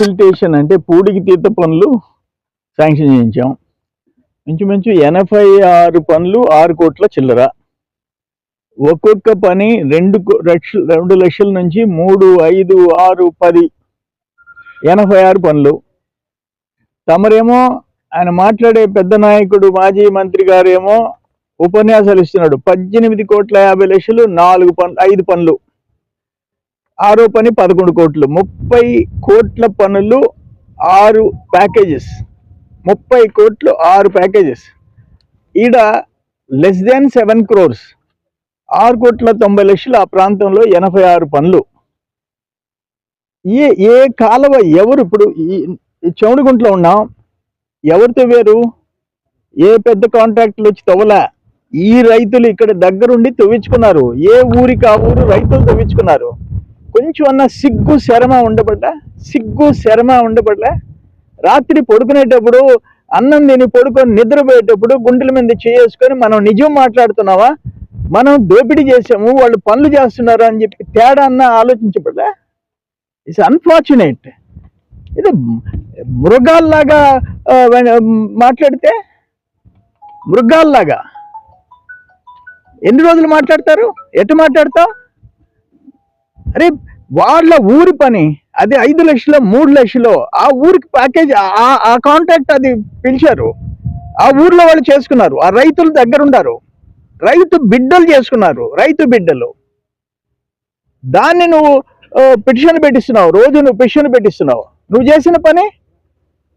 Facilitation అంటే పూడికి తీత పనులు శాంక్షన్ చేయించాం. ఇంచుమించు ఎనభై ఆరు పనులు ఆరు కోట్ల చిల్లర. ఒక్కొక్క పని రెండు రెండు లక్షల నుంచి మూడు ఐదు ఆరు పది ఎనభై ఆరు పనులు. తమరేమో ఆయన మాట్లాడే పెద్ద నాయకుడు మాజీ మంత్రి గారేమో ఉపన్యాసాలు ఇస్తున్నాడు. పద్దెనిమిది కోట్ల యాభై లక్షలు నాలుగు పనులు ఐదు పనులు. ఆరో పని పదకొండు కోట్లు ముప్పై కోట్ల పనులు ఆరు ప్యాకేజెస్ ముప్పై కోట్లు ఆరు ప్యాకేజెస్ ఈడ లెస్ దాన్ సెవెన్ క్రోర్స్ ఆరు కోట్ల తొంభై లక్షలు ఆ ప్రాంతంలో ఎనభై ఆరు పనులు. ఏ ఏ కాలువ ఎవరు ఇప్పుడు ఈ ఈ ఉన్నాం ఎవరితో వేరు? ఏ పెద్ద కాంట్రాక్టులు వచ్చి తవ్వలా? ఈ రైతులు ఇక్కడ దగ్గరుండి తవ్వించుకున్నారు. ఏ ఊరికి ఆ ఊరు రైతులు తవ్వించుకున్నారు? కొంచెం అన్న సిగ్గు శరమ ఉండబడ్డా సిగ్గు శరమ ఉండబడ్డా రాత్రి పడుకునేటప్పుడు అన్నం తిని పడుకొని నిద్రపోయేటప్పుడు గుండెల మీద చేసుకొని మనం నిజం మాట్లాడుతున్నావా? మనం దోపిడీ చేసాము వాళ్ళు పనులు చేస్తున్నారు అని చెప్పి తేడా అన్న ఆలోచించబడ్డా ఇట్స్ అన్ఫార్చునేట్ ఇది మృగాల్లాగా మాట్లాడితే? మృగాల్లాగా. ఎన్ని రోజులు మాట్లాడతారు? ఎటు మాట్లాడతావు? అరే వాళ్ళ ఊరి పని అది ఐదు లక్షలు మూడు లక్షలు ఆ ఊరికి ప్యాకేజ్ ఆ ఆ కాంట్రాక్ట్ అది పిలిచారు. ఆ ఊర్లో వాళ్ళు చేసుకున్నారు. ఆ రైతులు దగ్గరుండారు రైతు బిడ్డలు చేసుకున్నారు. రైతు బిడ్డలు. దాన్ని నువ్వు పిటిషన్ పెట్టిస్తున్నావు. రోజు నువ్వు పిటిషన్ పెట్టిస్తున్నావు. నువ్వు చేసిన పని?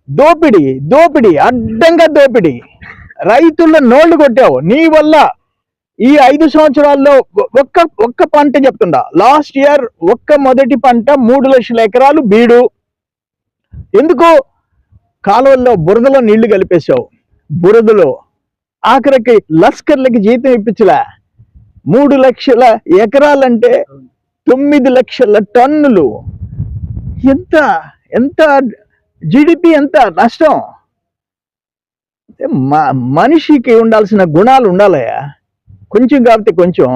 దోపిడి దోపిడి అడ్డంగా దోపిడి. రైతుల నోళ్ళు కొట్టావు. నీ వల్ల ఈ ఐదు సంవత్సరాల్లో ఒక్క ఒక్క పంట చెప్తుండా. లాస్ట్ ఇయర్ ఒక్క మొదటి పంట మూడు లక్షల ఎకరాలు బీడు. ఎందుకు? కాలువల్లో బురదలో నీళ్ళు కలిపేశావు. బురదలో ఆఖరికి లస్కర్లకి జీతం ఇప్పించలే. మూడు లక్షల ఎకరాలంటే తొమ్మిది లక్షల టన్నులు. ఎంత ఎంత జిడిపి ఎంత నష్టం? మ- మనిషికి ఉండాల్సిన గుణాలు ఉండాలయ్యా. కొంచెం కాబట్టి కొంచెం